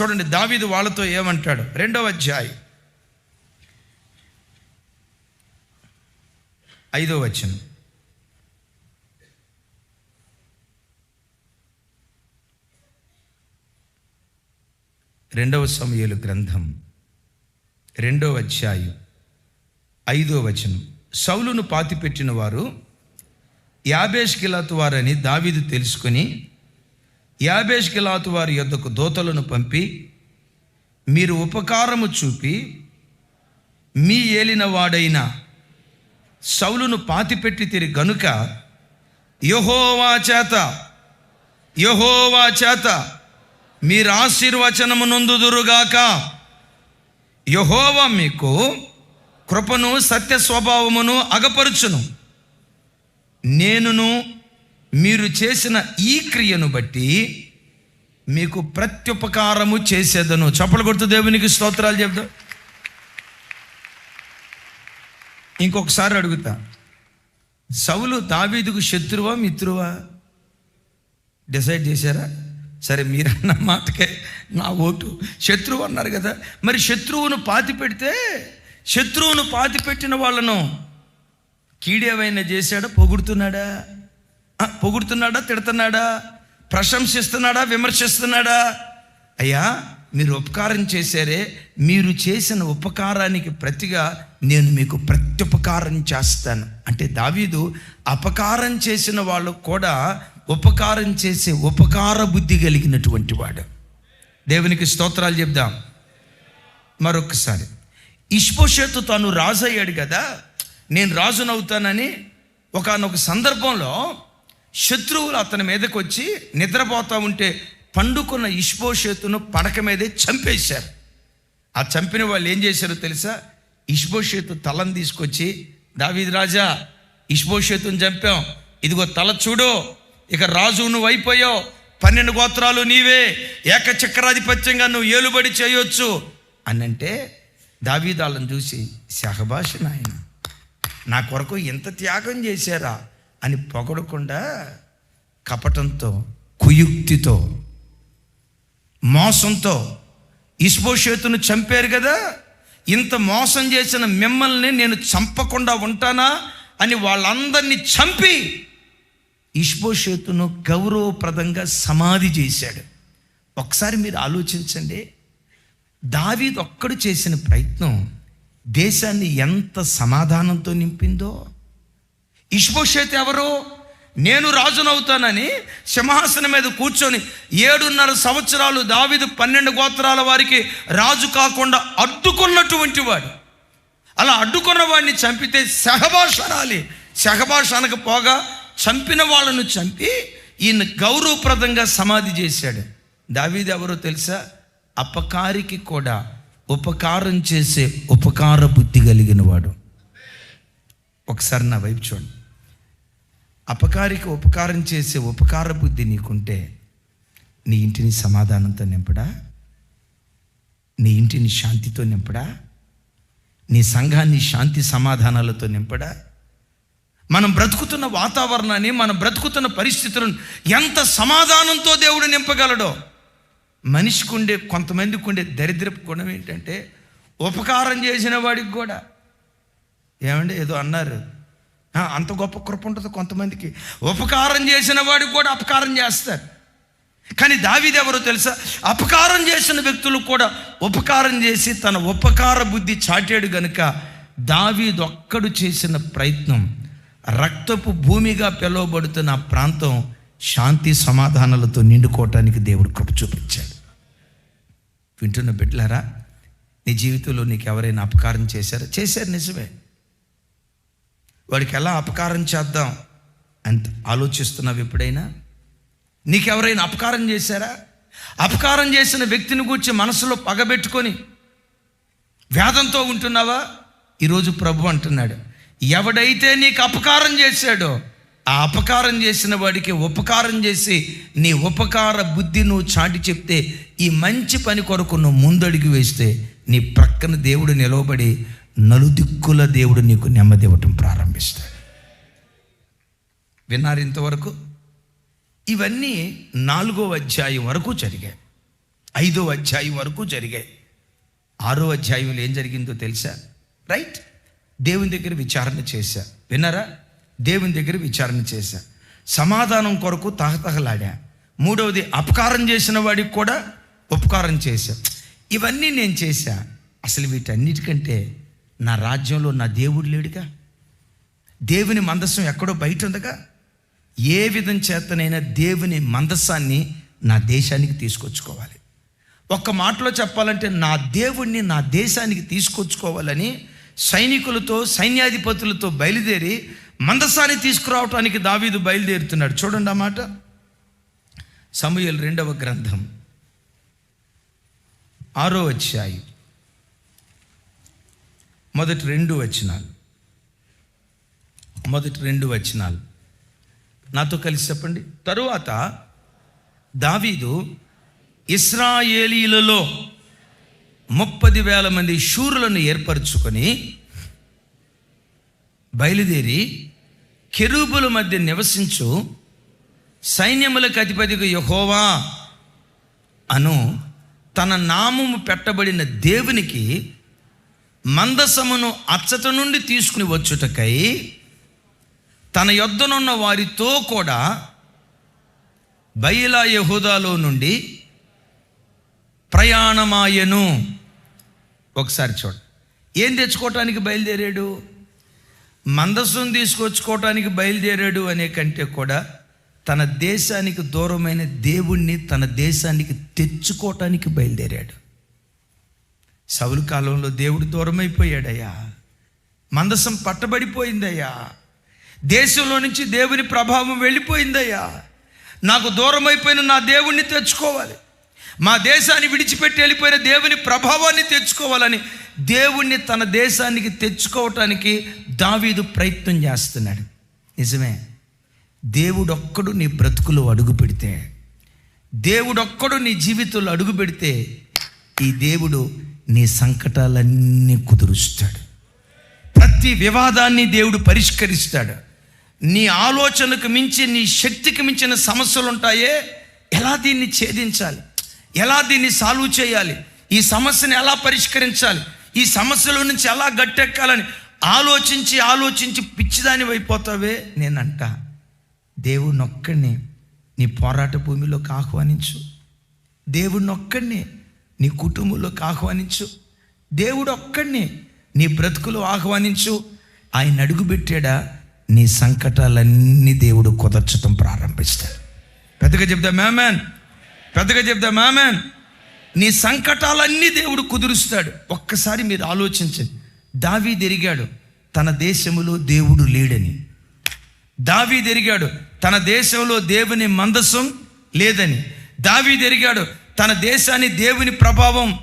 చూడండి దావీదు వాళ్ళతో ఏమంటాడు? రెండవ అధ్యాయం. ఐదో వచనం. రెండవ సమయలు గ్రంథం. రెండవ అధ్యాయం ఐదో వచనం. సౌలును పాతిపెట్టిన వారు యాబేష్ కిలాత్ వారని దావీదు తెలుసుకొని యాబేష్ గిలాతు వారి యొద్దకు దోతలను పంపి మీరు ఉపకారము చూపి మీ ఏలిన వాడైన సౌలును పాతిపెట్టి తిరిగి గనుక యహోవా చేత యహోవా చేత మీరు ఆశీర్వచనము నొందుదురుగాక. యహోవా మీకు కృపను సత్య స్వభావమును అగపరుచును. నేనును మీరు చేసిన ఈ క్రియను బట్టి మీకు ప్రత్యుపకారము చేసేదను. చప్పలు కొడుతూ దేవునికి స్తోత్రాలు చెప్తా ఇంకొకసారి అడుగుతా. సౌలు దావీదుకు శత్రువా మిత్రువా? డిసైడ్ చేశారా? సరే మీరన్న మాటకే నా ఓటు. శత్రువు అన్నారు కదా. మరి శత్రువును పాతి పెడితే శత్రువును పాతి పెట్టిన వాళ్ళను కీడేవైనా చేశాడా? పొగుడుతున్నాడా? పొగుడుతున్నాడా తిడుతున్నాడా? ప్రశంసిస్తున్నాడా విమర్శిస్తున్నాడా? అయ్యా మీరు ఉపకారం చేశారే మీరు చేసిన ఉపకారానికి ప్రతిగా నేను మీకు ప్రత్యుపకారం చేస్తాను. అంటే దావీదు అపకారం చేసిన వాళ్ళు కూడా ఉపకారం చేసే ఉపకార బుద్ధి కలిగినటువంటి వాడు. దేవునికి స్తోత్రాలు చెప్దాం. మరొకసారి ఇష్పోషేతు తాను రాజు అయ్యాడు కదా నేను రాజునవుతానని ఒకనొక సందర్భంలో శత్రువులు అతని మీదకి వచ్చి నిద్రపోతూ ఉంటే పండుకున్న ఇష్పోషేతును పడక మీదే చంపేశారు. ఆ చంపిన వాళ్ళు ఏం చేశారో తెలుసా? ఇష్బోషేతు తలను తీసుకొచ్చి దావీద్ రాజా ఇష్బోషేతుని చంపాం. ఇదిగో తల చూడు ఇక రాజు నువ్వు అయిపోయావు. పన్నెండు గోత్రాలు నీవే. ఏకచక్రాధిపత్యంగా నువ్వు ఏలుబడి చేయొచ్చు. అంటే దావీదాలను చూసి శహభాష నాయన నా కొరకు ఎంత త్యాగం చేశారా? అని పొగడకుండా కపటంతో కుయుక్తితో మోసంతో ఇస్బోషేతును చంపారు కదా. ఇంత మోసం చేసిన మిమ్మల్ని నేను చంపకుండా ఉంటానా అని వాళ్ళందరినీ చంపి ఇష్బోషేతును గౌరవప్రదంగా సమాధి చేశాడు. ఒకసారి మీరు ఆలోచించండి. దావీద్ ఒక్కడు చేసిన ప్రయత్నం దేశాన్ని ఎంత సమాధానంతో నింపిందో ఇష్బోషేత్ ఎవరు? నేను రాజునవుతానని సింహాసనం మీద కూర్చొని ఏడున్నర సంవత్సరాలు దావిదు పన్నెండు గోత్రాల వారికి రాజు కాకుండా అడ్డుకున్నటువంటి వాడు. అలా అడ్డుకున్న వాడిని చంపితే సహభాష అనాలి. పోగా చంపిన వాళ్ళను చంపి ఈయన గౌరవప్రదంగా సమాధి చేశాడు. దావీది ఎవరో తెలుసా? అపకారికి కూడా ఉపకారం చేసే ఉపకార బుద్ధి కలిగిన వాడు. ఒకసారి నా వైపు చూడండి. అపకారికి ఉపకారం చేసే ఉపకార బుద్ధి నీకుంటే నీ ఇంటిని సమాధానంతో నింపడా? నీ ఇంటిని శాంతితో నింపడా? నీ సంఘాన్ని శాంతి సమాధానాలతో నింపడా? మనం బ్రతుకుతున్న వాతావరణాన్ని మనం బ్రతుకుతున్న పరిస్థితులను ఎంత సమాధానంతో దేవుడు నింపగలడో? మనిషికి ఉండే కొంతమందికి ఉండే దరిద్రపు గుణం ఏంటంటే ఉపకారం చేసిన వాడికి కూడా. ఏమండి? ఏదో అన్నారు. అంత గొప్ప కృప ఉంటుంది కొంతమందికి. ఉపకారం చేసిన వాడికి కూడా అపకారం చేస్తారు కానీ దావీదు ఎవరో తెలుసా? అపకారం చేసిన వ్యక్తులు కూడా ఉపకారం చేసి తన ఉపకార బుద్ధి చాటాడు గనుక దావీదు ఒక్కడు చేసిన ప్రయత్నం రక్తపు భూమిగా పిలువబడుతున్న ఆ ప్రాంతం శాంతి సమాధానాలతో నిండుకోవటానికి దేవుడు కృప చూపించాడు. వింటున్న బిడ్డలారా నీ జీవితంలో నీకు ఎవరైనా అపకారం చేశారా? చేశారు నిజమే. వాడికి ఎలా అపకారం చేద్దాం అంత ఆలోచిస్తున్నావు ఎప్పుడైనా? నీకెవరైనా అపకారం చేశారా? అపకారం చేసిన వ్యక్తిని గూర్చి మనసులో పగబెట్టుకొని వేదంతో ఉంటున్నావా? ఈరోజు ప్రభు అంటున్నాడు ఎవడైతే నీకు అపకారం చేశాడో ఆ అపకారం చేసిన వాడికి ఉపకారం చేసి నీ ఉపకార బుద్ధి నువ్వు చాటి చెప్తే ఈ మంచి పని కొరకు నువ్వు ముందడుగు వేస్తే నీ ప్రక్కన దేవుడు నిలవబడి నలుదిక్కుల దేవుడు నీకు నెమ్మది ఇవ్వటం ప్రారంభిస్తాడు. విన్నారు ఇంతవరకు? ఇవన్నీ నాలుగో అధ్యాయం వరకు జరిగాయి. ఐదో అధ్యాయం వరకు జరిగాయి. ఆరో అధ్యాయంలో ఏం జరిగిందో తెలుసా? రైట్? దేవుని దగ్గర విచారణ చేశా. విన్నారా? దేవుని దగ్గర విచారణ చేశా. సమాధానం కొరకు తహతహలాడా. మూడవది అపకారం చేసిన వాడికి కూడా ఉపకారం చేశా. ఇవన్నీ నేను చేశా. అసలు వీటన్నిటికంటే నా రాజ్యంలో నా దేవుడు లేడుగా? దేవుని మందస్సం ఎక్కడో బయట ఉందిగా ఏ విధం చేతనైనా దేవుని మందస్సాన్ని నా దేశానికి తీసుకొచ్చుకోవాలి. ఒక్క మాటలో చెప్పాలంటే నా దేవుణ్ణి నా దేశానికి తీసుకొచ్చుకోవాలని సైనికులతో సైన్యాధిపతులతో బయలుదేరి మందస్సాన్ని తీసుకురావటానికి దావీదు బయలుదేరుతున్నాడు. చూడండి ఆ మాట. సమూయేలు రెండవ గ్రంథం. ఆరో అధ్యాయం. మొదటి రెండు వచనాలు. మొదటి రెండు వచనాలు. నాతో కలిసి చెప్పండి. తరువాత దావీదు ఇస్రాయేలీలలో ముప్పది వేల మంది శూరులను ఏర్పరచుకొని బయలుదేరి కెరూబుల మధ్య నివసించు సైన్యములకు అధిపతిగా యహోవా అను తన నామము పెట్టబడిన దేవునికి మందసమును అచ్చట నుండి తీసుకుని వచ్చుటకై తన యొద్దనున్న వారితో కూడా బయలా యహూదాలో నుండి ప్రయాణమాయను. ఒకసారి చూడ. ఏం తెచ్చుకోవటానికి బయలుదేరాడు? మందస్సును తీసుకొచ్చుకోవటానికి బయలుదేరాడు అనే కంటే కూడా తన దేశానికి దూరమైన దేవుణ్ణి తన దేశానికి తెచ్చుకోవటానికి బయలుదేరాడు. సౌలు కాలంలో దేవుడు దూరమైపోయాడయ్యా. మందసం పట్టబడిపోయిందయ్యా. దేశంలో నుంచి దేవుని ప్రభావం వెళ్ళిపోయిందయ్యా. నాకు దూరమైపోయిన నా దేవుణ్ణి తెచ్చుకోవాలి. మా దేశాన్ని విడిచిపెట్టి వెళ్ళిపోయిన దేవుని ప్రభావాన్ని తెచ్చుకోవాలని దేవుణ్ణి తన దేశానికి తెచ్చుకోవటానికి దావీదు ప్రయత్నం చేస్తున్నాడు. నిజమే. దేవుడొక్కడు నీ బ్రతుకులు అడుగు పెడితే దేవుడొక్కడు నీ జీవితంలో అడుగు పెడితే ఈ దేవుడు నీ సంకటాలన్నీ కుదురుస్తాడు. ప్రతి వివాదాన్ని దేవుడు పరిష్కరిస్తాడు. నీ ఆలోచనకు మించి నీ శక్తికి మించిన సమస్యలు ఉంటాయే ఎలా దీన్ని ఛేదించాలి? ఎలా దీన్ని సాల్వ్ చేయాలి? ఈ సమస్యను ఎలా పరిష్కరించాలి? ఈ సమస్యల నుంచి ఎలా గట్టెక్కాలని? ఆలోచించి ఆలోచించి పిచ్చిదాని అయిపోతావే నేనంట. దేవుడిని ఒక్కడిని నీ పోరాట భూమిలోకి ఆహ్వానించు. దేవుడిని ఒక్కడిని నీ కుటుంబంలోకి ఆహ్వానించు. దేవుడు ఒక్కడిని నీ బ్రతుకులు ఆహ్వానించు. ఆయన అడుగుపెట్టాడా నీ సంకటాలన్నీ దేవుడు కుదర్చడం ప్రారంభిస్తాడు. పెద్దగా చెప్దా మ్యామెన్ పెద్దగా చెప్దా మ్యామెన్ నీ సంకటాలన్నీ దేవుడు కుదురుస్తాడు. ఒక్కసారి మీరు ఆలోచించండి. దావీ తిరిగాడు తన దేశములో దేవుడు లేడని. దావీ తిరిగాడు తన దేశంలో దేవుని మందసం లేదని. దావీ తిరిగాడు తన దేశాన్ని దేవుని ప్రభావం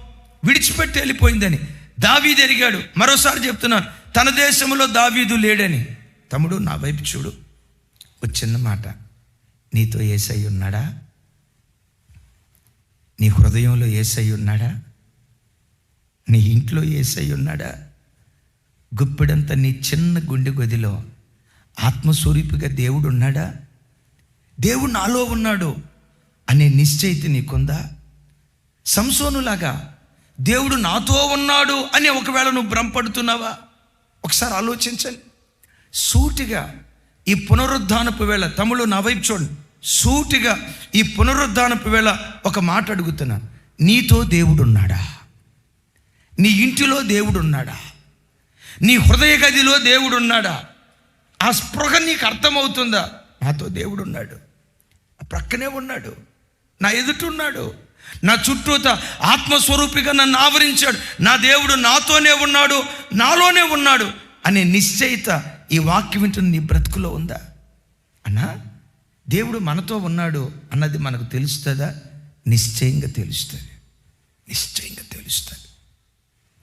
విడిచిపెట్టి వెళ్ళిపోయిందని. దావీ తిరిగాడు మరోసారి చెప్తున్నాను తన దేశంలో దావీదు లేడని. తమ్ముడు నా వైపు చూడు. ఒక చిన్న మాట. నీతో ఏసై ఉన్నాడా? నీ హృదయంలో ఏసై ఉన్నాడా? నీ ఇంట్లో ఏసై ఉన్నాడా? గుప్పెడంత నీ చిన్న గుండె గదిలో ఆత్మస్వరూపిగా దేవుడు ఉన్నాడా? దేవుడు నాలో ఉన్నాడు అనే నిశ్చయిత నీకుందా? సంసోనులాగా దేవుడు నాతో ఉన్నాడు అని ఒకవేళ నువ్వు భ్రమపడుతున్నావా? ఒకసారి ఆలోచించండి. సూటిగా ఈ పునరుద్ధానపు వేళ తమ్ముడు నా వైపు చూడండి. సూటిగా ఈ పునరుద్ధానపు వేళ ఒక మాట అడుగుతున్నాను. నీతో దేవుడు ఉన్నాడా నీ ఇంటిలో దేవుడు ఉన్నాడా నీ హృదయ గదిలో దేవుడు ఉన్నాడా ఆ స్పృహ నీకు అర్థమవుతుందా? నాతో దేవుడు ఉన్నాడు ప్రక్కనే ఉన్నాడు. నా ఎదుట ఉన్నాడు. నా చుట్టూ ఆత్మస్వరూపిగా నన్ను ఆవరించాడు. నా దేవుడు నాతోనే ఉన్నాడు నాలోనే ఉన్నాడు అనే నిశ్చయిత ఈ వాక్యం వింటున్న నీ బ్రతుకులో ఉందా? అన్నా దేవుడు మనతో ఉన్నాడు అన్నది మనకు తెలుస్తుందా? నిశ్చయంగా తెలుస్తుంది. నిశ్చయంగా తెలుస్తుంది.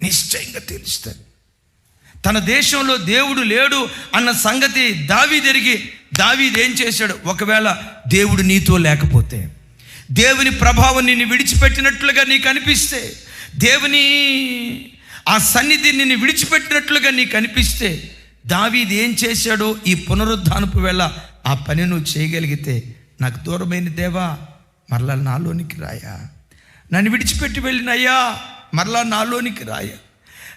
నిశ్చయంగా తెలుస్తుంది. తన దేశంలో దేవుడు లేడు అన్న సంగతి దావీ తిరిగి దావీది ఏం చేశాడు? ఒకవేళ దేవుడు నీతో లేకపోతే దేవుని ప్రభావం నిన్ను విడిచిపెట్టినట్లుగా నీకు అనిపిస్తే దేవుని ఆ సన్నిధి నిన్ను విడిచిపెట్టినట్లుగా నీకు అనిపిస్తే దావీది ఏం చేశాడో ఈ పునరుద్ధానపు వేళ ఆ పని నువ్వు చేయగలిగితే నాకు దూరమైన దేవా మరలా నాలోనికి రాయా. నన్ను విడిచిపెట్టి వెళ్ళినయ్యా మరలా నాలోనికి రాయ.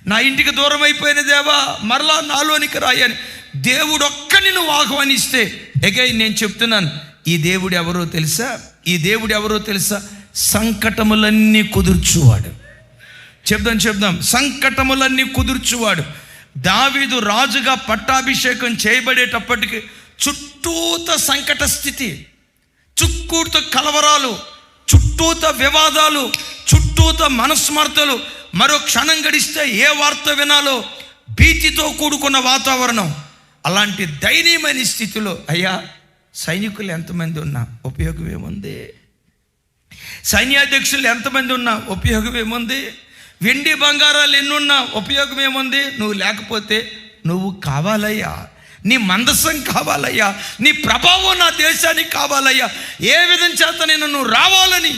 నా ఇంటికి దూరం అయిపోయిన దేవా మరలా నాలోనికి రాయని దేవుడు ఒక్కని నువ్వు ఆహ్వానిస్తే ఎగై నేను చెప్తున్నాను ఈ దేవుడు ఎవరో తెలుసా? ఈ దేవుడు ఎవరో తెలుసా? సంకటములన్నీ కుదుర్చువాడు. చెప్దాం చెప్దాం. సంకటములన్నీ కుదుర్చువాడు. దావీదు రాజుగా పట్టాభిషేకం చేయబడేటప్పటికి చుట్టూత సంకట స్థితి చుక్కూత కలవరాలు చుట్టూత వివాదాలు చుట్టూత మనస్మర్తలు. మరో క్షణం గడిస్తే ఏ వార్త వినాలో భీతితో కూడుకున్న వాతావరణం. అలాంటి దయనీయమైన స్థితిలో అయ్యా సైనికులు ఎంతమంది ఉన్నా ఉపయోగం ఏముంది? సైన్యాధ్యక్షులు ఎంతమంది ఉన్నా ఉపయోగం ఏముంది? వెండి బంగారాలు ఎన్నున్నా ఉపయోగం ఏముంది? నువ్వు లేకపోతే నువ్వు కావాలయ్యా. నీ మందసం కావాలయ్యా. నీ ప్రభావం నా దేశానికి కావాలయ్యా. ఏ విధం చేత నేను నువ్వు రావాలని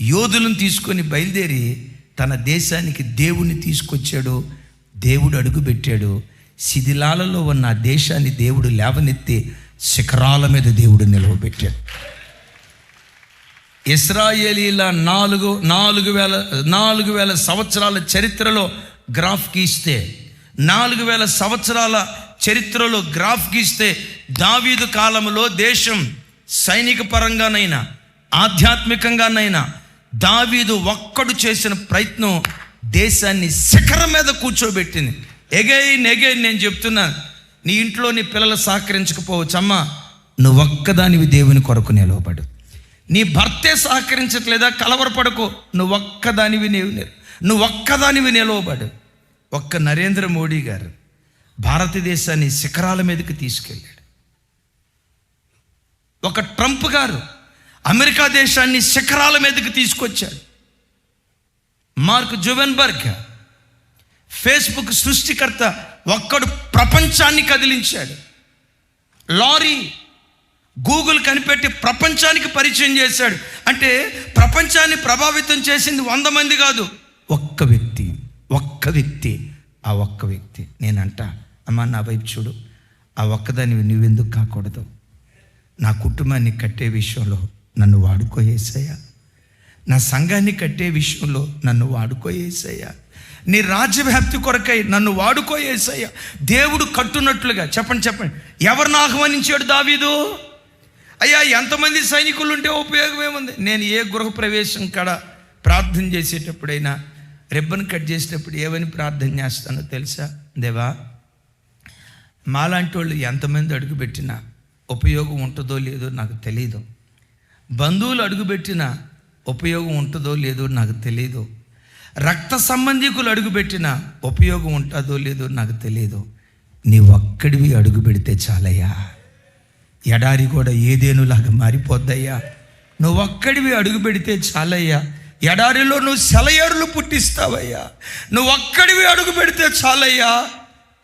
యోధులను తీసుకొని బయలుదేరి తన దేశానికి దేవుని తీసుకొచ్చాడు. దేవుడు అడుగుపెట్టాడు. శిథిలాలలో ఉన్న దేశాన్ని దేవుడు లేవనెత్తి శిఖరాల మీద దేవుడు నిలవబెట్టాడు. ఇస్రాయేలీల నాలుగు నాలుగు వేల నాలుగు వేల సంవత్సరాల చరిత్రలో గ్రాఫ్ గీస్తే నాలుగు వేల సంవత్సరాల చరిత్రలో గ్రాఫ్ గీస్తే దావీదు కాలంలో దేశం సైనిక పరంగానైనా ఆధ్యాత్మికంగానైనా దావీదు ఒక్కడు చేసిన ప్రయత్నం దేశాన్ని శిఖరం మీద కూర్చోబెట్టింది. ఎగైన్ ఎగైన్ నేను చెప్తున్నాను నీ ఇంట్లో నీ పిల్లలు సహకరించకపోవచ్చు అమ్మ నువ్వు ఒక్కదానివి దేవుని కొరకు నిలవబడు నీ భర్తే సహకరించట్లేదా కలవరపడకు నువ్వు ఒక్కదానివి నీవు నువ్వు ఒక్కదానివి నిలవబడు ఒక్క నరేంద్ర మోడీ గారు భారతదేశాన్ని శిఖరాల మీదకి తీసుకెళ్ళాడు. ఒక ట్రంప్ గారు అమెరికా దేశాన్ని శిఖరాల మీదకి తీసుకొచ్చాడు. మార్క్ జువెన్బర్గ్ ఫేస్బుక్ సృష్టికర్త ఒక్కడు ప్రపంచాన్ని కదిలించాడు. లారీ గూగుల్ కనిపెట్టి ప్రపంచానికి పరిచయం చేశాడు. అంటే ప్రపంచాన్ని ప్రభావితం చేసింది వంద మంది కాదు. ఒక్క వ్యక్తి ఒక్క వ్యక్తి ఆ ఒక్క వ్యక్తి. నేనంట అమ్మా నా వైపు చూడు. ఆ ఒక్కదాని నువ్వెందుకు కాకూడదు? నా కుటుంబాన్ని కట్టే విషయంలో నన్ను వాడుకో నా సంఘాన్ని కట్టే విషయంలో నన్ను వాడుకో నీ రాజ్యవ్యాప్తి కొరకై నన్ను వాడుకో ఏసయ్య. దేవుడు కట్టున్నట్లుగా చెప్పండి చెప్పండి. ఎవరిని ఆహ్వానించాడు దావీదు? అయ్యా ఎంతమంది సైనికులు ఉంటే ఉపయోగం ఏముంది? నేను ఏ గృహప్రవేశం కాడ ప్రార్థన చేసేటప్పుడైనా రిబ్బన్ కట్ చేసేటప్పుడు ఏమని ప్రార్థన చేస్తానో తెలుసా? దేవా మాలాంటి వాళ్ళు ఎంతమంది అడుగుపెట్టినా ఉపయోగం ఉంటుందో లేదో నాకు తెలియదు బంధువులు అడుగుపెట్టినా ఉపయోగం ఉంటుందో లేదో నాకు తెలియదు రక్త సంబంధికులు అడుగుపెట్టిన ఉపయోగం ఉంటుందో లేదో నాకు తెలియదు. నీ ఒక్కడివి అడుగు పెడితే చాలయ్యా. ఎడారి కూడా ఏదేనులాగా మారిపోద్దయ్యా. నువ్వు ఒక్కడివి అడుగు పెడితే చాలయ్యా. ఎడారిలో నువ్వు సెలయేరులు పుట్టిస్తావయ్యా. నువ్వు ఒక్కడివి అడుగు పెడితే చాలయ్యా.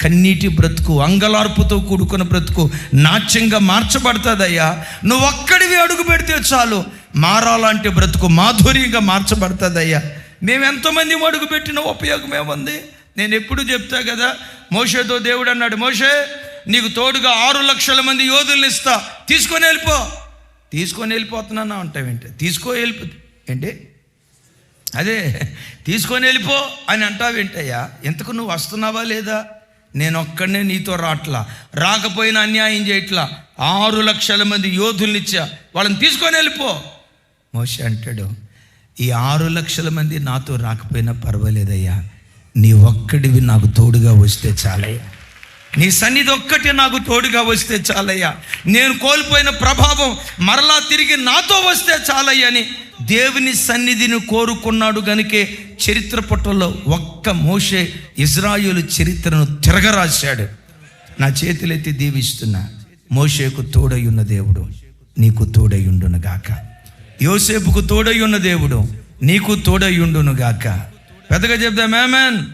కన్నీటి బ్రతుకు అంగలార్పుతో కూడుకున్న బ్రతుకు నాట్యంగా మార్చబడుతుందయ్యా. నువ్వు ఒక్కడివి అడుగు పెడితే చాలు. మారాలంటే బ్రతుకు మాధుర్యంగా మార్చబడుతుందయ్యా. మేము ఎంతమంది మడుగు పెట్టిన ఉపయోగం ఏముంది నేను ఎప్పుడు చెప్తా కదా మోషేతో దేవుడు అన్నాడు మోషే నీకు తోడుగా ఆరు లక్షల మంది యోధుల్ని ఇస్తా. తీసుకొని వెళ్ళిపో. తీసుకొని వెళ్ళిపోతున్నానా? అంటావేంటి తీసుకో వెళ్ళిపో. ఏంటి? అదే తీసుకొని వెళ్ళిపో. అని అంటావేంటయ్యా ఎంతకు నువ్వు వస్తున్నావా లేదా? నేను ఒక్కడనే నీతో రాట్లా. రాకపోయినా అన్యాయం చేయట్లా. ఆరు లక్షల మంది యోధుల్నిచ్చా వాళ్ళని తీసుకొని వెళ్ళిపో. మోషే అంటాడు ఈ ఆరు లక్షల మంది నాతో రాకపోయినా పర్వాలేదయ్యా. నీ ఒక్కడివి నాకు తోడుగా వస్తే చాలయ్యా. నీ సన్నిధి ఒక్కటి నాకు తోడుగా వస్తే చాలయ్యా. నేను కోల్పోయిన ప్రభావం మరలా తిరిగి నాతో వస్తే చాలయ్యని అని దేవుని సన్నిధిని కోరుకున్నాడు గనుకే చరిత్ర పుటల్లో ఒక్క మోషే ఇజ్రాయేలు చరిత్రను తిరగరాశాడు. నా చేతులెత్తి దీవిస్తున్నా. మోషేకు తోడై దేవుడు నీకు తోడై గాక యోసేపుకు తోడై ఉన్న దేవుడు నీకు తోడయ్యుండును గాక. పెద్దగా చెప్దాం మేమన్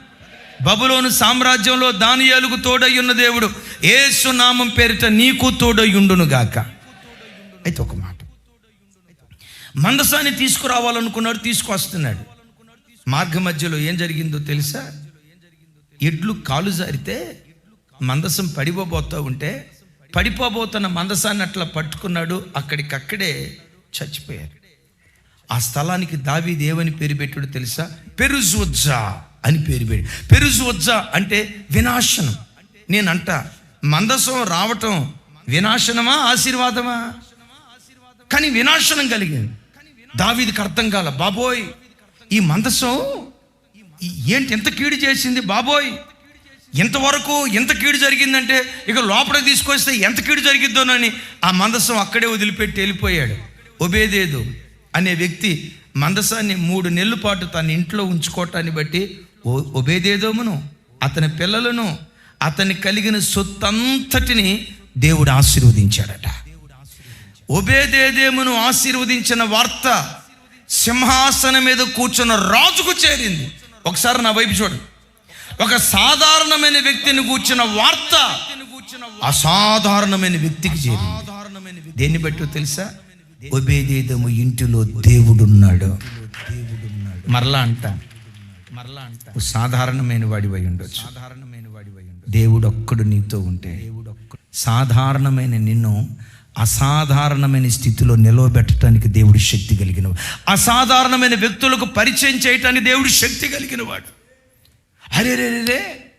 బబులోను సామ్రాజ్యంలో దానియాలకు తోడై ఉన్న దేవుడు ఏసు నామం పేరిట నీకు తోడయ్యుండును గాక. అయితే ఒక మాట. మందసాన్ని తీసుకురావాలనుకున్నాడు తీసుకొస్తున్నాడు మార్గ మధ్యలో ఏం జరిగిందో తెలుసా? ఎడ్లు కాలు జారితే మందసం పడిపోబోతూ ఉంటే పడిపోబోతున్న మందసాన్ని అట్లా పట్టుకున్నాడు. అక్కడికక్కడే చచ్చిపోయారు. ఆ స్థలానికి దావి దేవని పేరు పెట్టాడు తెలుసా? పెరుజుజ్జా అని పేరు పెట్టి. పెరుజుజ్జా అంటే వినాశనం. నేనంట మందసం రావటం వినాశనమా ఆశీర్వాదమా? కానీ వినాశనం కలిగింది. దావీదికి అర్థం కాల బాబోయ్ ఈ మందసం ఏంటి ఎంత కీడు చేసింది బాబోయ్? ఎంతవరకు ఎంత కీడు జరిగిందంటే ఇక లోపలికి తీసుకొస్తే ఎంత కీడు జరిగిద్దోనని ఆ మందసం అక్కడే వదిలిపెట్టి వెళ్ళిపోయాడు. ఒబేదేదు అనే వ్యక్తి మందసాన్ని మూడు నెలల పాటు తన ఇంట్లో ఉంచుకోవటాన్ని బట్టి ఓ ఒబేదేదోమును అతని పిల్లలను అతని కలిగిన సొత్తంతటిని దేవుడు ఆశీర్వదించాడట. ఒబేదేదేమును ఆశీర్వదించిన వార్త సింహాసనం మీద కూర్చున్న రాజుకు చేరింది. ఒకసారి నా వైపు చూడండి ఒక సాధారణమైన వ్యక్తిని కూర్చున్న వార్త అసాధారణమైన వ్యక్తికి చేరింది. దేన్ని బట్టి తెలుసా? ఒబేదేదము ఇంటిలో దేవుడున్నాడు. మరలా అంట. మరలా అంట. సాధారణమైన వాడివై ఉండొచ్చు. సాధారణమైన వాడివై ఉండొచ్చు. దేవుడు ఒక్కడు నీతో ఉంటే సాధారణమైన నిన్ను అసాధారణమైన స్థితిలో నిలవబెట్టడానికి దేవుడు శక్తి కలిగిన అసాధారణమైన వ్యక్తులకు పరిచయం చేయటానికి దేవుడు శక్తి కలిగిన వాడు అరే రే, రే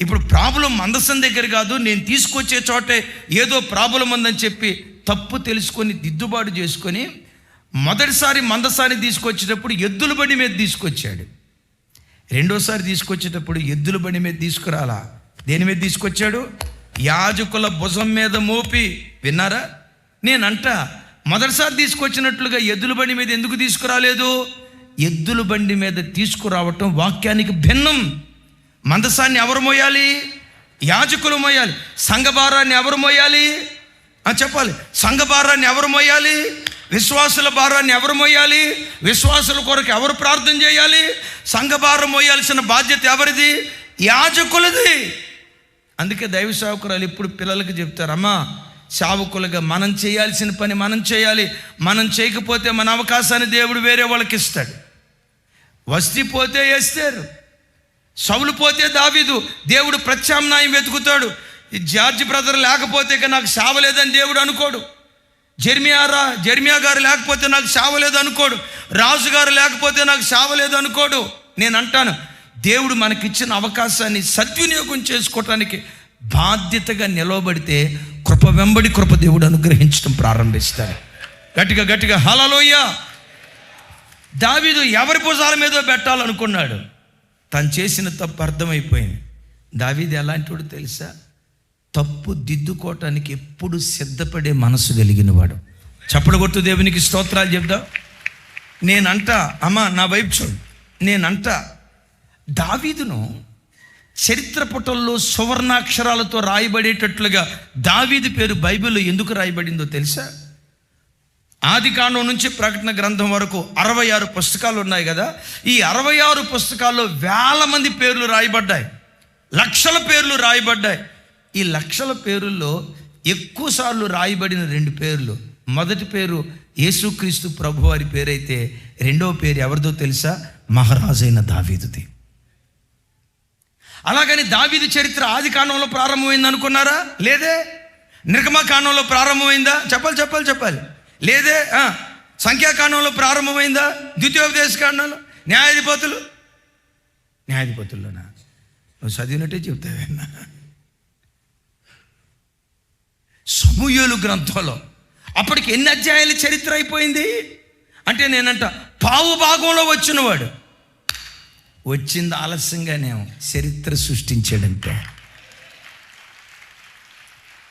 ఇప్పుడు ప్రాబ్లం మందసం దగ్గర కాదు నేను తీసుకొచ్చే చోటే ఏదో ప్రాబ్లం ఉందని చెప్పి తప్పు తెలుసుకొని దిద్దుబాటు చేసుకొని మొదటిసారి మందసాన్ని తీసుకొచ్చేటప్పుడు ఎద్దుల బండి మీద తీసుకొచ్చాడు. రెండోసారి తీసుకొచ్చేటప్పుడు ఎద్దుల బండి మీద తీసుకురాలా? దేని మీద తీసుకొచ్చాడు? యాజకుల భుజం మీద మోపి. విన్నారా? నేనంట మొదటిసారి తీసుకొచ్చినట్లుగా ఎద్దుల బండి మీద ఎందుకు తీసుకురాలేదు? ఎద్దుల బండి మీద తీసుకురావటం వాక్యానికి భిన్నం. మందసాన్ని ఎవరు మోయాలి? యాజకులు మోయాలి. సంఘభారాన్ని ఎవరు మోయాలి? ఆ, చెప్పాలి. సంఘభారాన్ని ఎవరు మోయాలి? విశ్వాసుల భారాన్ని ఎవరు మోయాలి? విశ్వాసుల కొరకు ఎవరు ప్రార్థన చేయాలి? సంఘభారం మోయాల్సిన బాధ్యత ఎవరిది? యాజకులది. అందుకే దైవ సేవకురాలు ఇప్పుడు పిల్లలకి చెప్తారమ్మా సేవకులుగా మనం చేయాల్సిన పని మనం చేయాలి. మనం చేయకపోతే మన అవకాశాన్ని దేవుడు వేరే వాళ్ళకి ఇస్తాడు. వస్తి పోతే వేస్తారు సౌలు పోతే దావీదు దేవుడు ప్రత్యామ్నాయం వెతుకుతాడు. ఈ జార్జి బ్రదర్ లేకపోతే ఇక నాకు సావలేదని దేవుడు అనుకోడు. జర్మియారా జర్మియా గారు లేకపోతే నాకు సావలేదు అనుకోడు. రాజు గారు లేకపోతే నాకు సావలేదు అనుకోడు. నేను అంటాను దేవుడు మనకిచ్చిన అవకాశాన్ని సద్వినియోగం చేసుకోవటానికి బాధ్యతగా నిలవబడితే కృప వెంబడి కృప దేవుడు అనుగ్రహించడం ప్రారంభిస్తాడు. గట్టిగా గట్టిగా హలలోయ దావీదు ఎవరి భుజాల మీద పెట్టాలనుకున్నాడు. తను చేసిన తప్పు అర్థమైపోయింది. దావీది ఎలాంటివాడు తెలుసా? తప్పు దిద్దుకోవటానికి ఎప్పుడు సిద్ధపడే మనసు కలిగిన వాడు చప్పడగొట్టు దేవునికి స్తోత్రాలు చెప్దాం. నేనంట అమ్మా నా వైపు చూడు. నేనంట దావీదును చరిత్ర పుటల్లో సువర్ణాక్షరాలతో రాయబడేటట్లుగా దావీది పేరు బైబిల్లో ఎందుకు రాయబడిందో తెలుసా? ఆది కాండం నుంచి ప్రకటన గ్రంథం వరకు అరవై ఆరు పుస్తకాలు ఉన్నాయి కదా. ఈ అరవై ఆరు పుస్తకాల్లో వేల మంది పేర్లు రాయబడ్డాయి. లక్షల పేర్లు రాయబడ్డాయి. ఈ లక్షల పేరుల్లో ఎక్కువసార్లు రాయబడిన రెండు పేర్లు. మొదటి పేరు యేసుక్రీస్తు ప్రభు వారి పేరైతే రెండవ పేరు ఎవరిదో తెలుసా? మహారాజైన దావీదుది. అలాగని దావీదు చరిత్ర ఆది కాండంలో ప్రారంభమైంది అనుకున్నారా లేదే నిర్గమకాండంలో ప్రారంభమైందా? చెప్పాలి చెప్పాలి చెప్పాలి. లేదే సంఖ్యాకాండంలో ప్రారంభమైందా? ద్వితీయోపదేశ కాండంలో? న్యాయాధిపతులు? న్యాయాధిపతుల్లోనా? నువ్వు చదివినట్టే చెప్తావేనా సమూహలు గ్రంథంలో అప్పటికి ఎన్ని అధ్యాయాల చరిత్ర అయిపోయింది? అంటే నేనంట పావు భాగంలో వచ్చినవాడు. వచ్చింది ఆలస్యంగానే చరిత్ర సృష్టించాడంటే.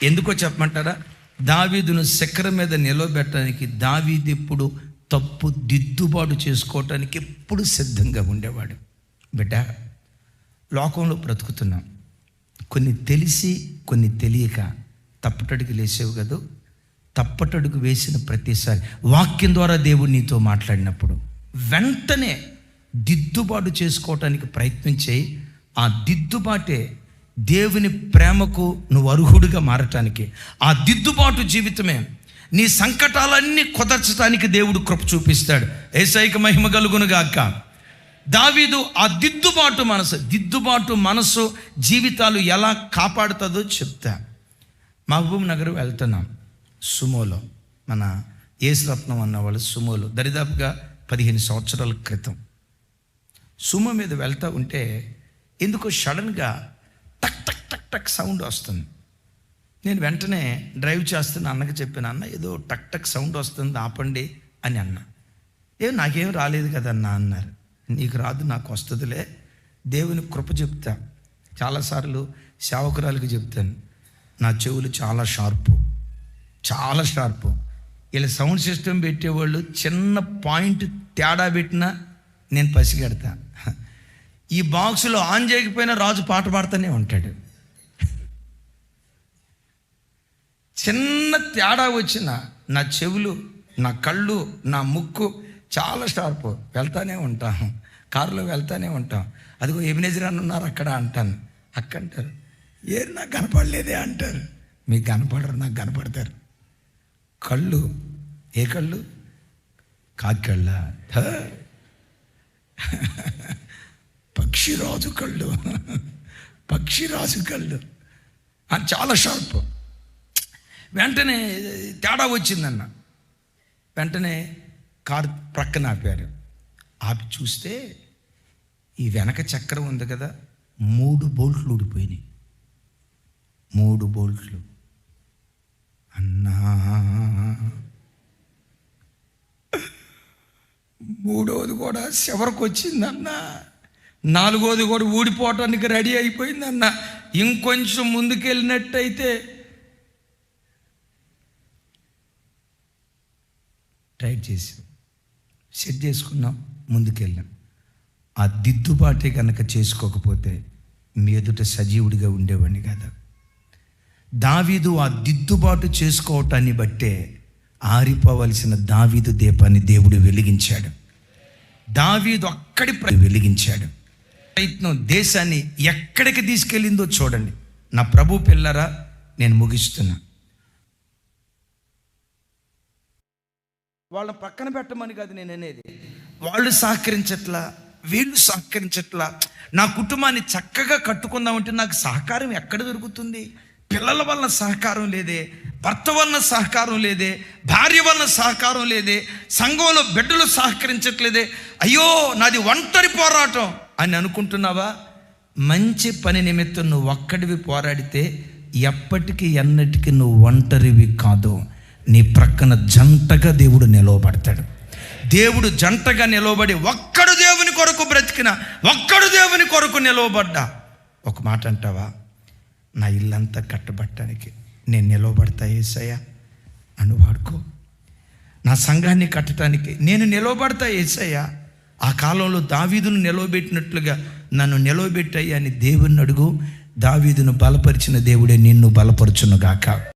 ఎందుకో చెప్పమంటారా? దావీదును చక్కెర మీద నిలవబెట్టడానికి దావీదు ఎప్పుడు తప్పు దిద్దుబాటు చేసుకోవటానికి ఎప్పుడు సిద్ధంగా ఉండేవాడు. బిడ్డ లోకంలో బ్రతుకుతున్నాం. కొన్ని తెలిసి కొన్ని తెలియక తప్పటడుగు లేసేవు కదూ? తప్పటడుగు వేసిన ప్రతిసారి వాక్యం ద్వారా దేవుడు నీతో మాట్లాడినప్పుడు వెంటనే దిద్దుబాటు చేసుకోవటానికి ప్రయత్నం చేయి. ఆ దిద్దుబాటే దేవుని ప్రేమకు నువ్వు అర్హుడిగా మారటానికి ఆ దిద్దుబాటు జీవితమే నీ సంకటాలన్నీ కుదర్చడానికి దేవుడు కృప చూపిస్తాడు. ఏసైక మహిమ కలుగునుగాక దావీదు ఆ దిద్దుబాటు మనసు దిద్దుబాటు మనసు జీవితాలు ఎలా కాపాడుతుందో చెప్తా. మహబూబ్ నగర్ వెళ్తున్నాం సుమోలో. మన ఏసురత్నం అన్న వాళ్ళు సుమోలో దరిదాపుగా పదిహేను సంవత్సరాల క్రితం. సుమో మీద వెళ్తూ ఉంటే ఎందుకో సడన్గా టక్ టక్ టక్ టక్ సౌండ్ వస్తుంది. నేను వెంటనే డ్రైవ్ చేస్తున్న అన్నకి చెప్పిన అన్న ఏదో టక్ టక్ సౌండ్ వస్తుంది ఆపండి అని అన్న. ఏ నాకేం రాలేదు కదన్నా అన్నారు. నీకు రాదు నాకు వస్తుందిలే. దేవుని కృప చెప్తా. చాలాసార్లు సేవకురాలకి చెప్తాను నా చెవులు చాలా షార్పు చాలా షార్పు. వీళ్ళ సౌండ్ సిస్టమ్ పెట్టేవాళ్ళు చిన్న పాయింట్ తేడా పెట్టినా నేను పసిగెడతాను ఈ బాక్సులో ఆన్ చేయకపోయినా రాజు పాట పాడుతూనే ఉంటాడు. చిన్న తేడా వచ్చిన నా చెవులు నా కళ్ళు నా ముక్కు చాలా షార్ప్. వెళ్తానే ఉంటాం. కారులో వెళ్తానే ఉంటాం. అదిగో ఎమినేజర్ అని ఉన్నారు అక్కడ అంటాను. అక్క అంటారు ఏరు నాకు కనపడలేదే అంటారు. మీకు కనపడరు నాకు కనపడతారు. కళ్ళు? ఏ కళ్ళు? కాకళ్ళ పక్షిరాజు కళ్ళు. పక్షిరాజు కళ్ళు. అని చాలా షార్ప్. వెంటనే తేడా వచ్చిందన్న. వెంటనే కారు ప్రక్కన ఆపారు. ఆపి చూస్తే ఈ వెనక చక్రం ఉంది కదా మూడు బోల్ట్లు ఊడిపోయినాయి. మూడు బోల్ట్లు. అన్నా. మూడవది కూడా చివరికి వచ్చిందన్నా నాలుగోది కూడా ఊడిపోవటానికి రెడీ అయిపోయిందన్న. ఇంకొంచెం ముందుకెళ్ళినట్టయితే టైట్ చేసాం సెట్ చేసుకున్నాం ముందుకెళ్ళాం. ఆ దిద్దుబాటే కనుక చేసుకోకపోతే మీ ఎదుట సజీవుడిగా ఉండేవాడిని కదా. దావీదు ఆ దిద్దుబాటు చేసుకోవటాన్ని బట్టే ఆరిపోవలసిన దావీదు దీపాన్ని దేవుడు వెలిగించాడు. దావీదు అక్కడి ప్ర- వెలిగించాడు. ప్రయత్నం దేశాన్ని ఎక్కడికి తీసుకెళ్ళిందో చూడండి. నా ప్రభు పిల్లరా నేను ముగిస్తున్నా. వాళ్ళ పక్కన పెట్టమని కాదు నేను అనేది. వాళ్ళు సహకరించట్లా వీళ్ళు సహకరించట్లా. నా కుటుంబాన్ని చక్కగా కట్టుకుందామంటే నాకు సహకారం ఎక్కడ దొరుకుతుంది? పిల్లల వలన సహకారం లేదే భర్త వలన సహకారం లేదే భార్య వలన సహకారం లేదే సంఘంలో బిడ్డలు సహకరించట్లేదే. అయ్యో నాది ఒంటరి పోరాటం. అని అనుకుంటున్నావా? మంచి పని నిమిత్తం నువ్వు ఒక్కడివి పోరాడితే ఎప్పటికీ ఎన్నటికీ నువ్వు ఒంటరివి కాదు. నీ ప్రక్కన జంటగా దేవుడు నిలవబడతాడు. దేవుడు జంటగా నిలవబడి ఒక్కడు దేవుని కొరకు బ్రతికిన ఒక్కడు దేవుని కొరకు నిలవబడ్డా. ఒక మాట అంటావా? నా ఇల్లంతా కట్టబట్టడానికి నేను నిలవబడతా ఏసయ్యా? అని వాడుకో. నా సంఘాన్ని కట్టడానికి నేను నిలవబడతా ఏసయ్యా? ఆ కాలంలో దావీదును నిలవబెట్టినట్లుగా నన్ను నిలవబెట్టాయి అని దేవుని అడుగు. దావీదును బలపరిచిన దేవుడే నిన్ను బలపరచును గాక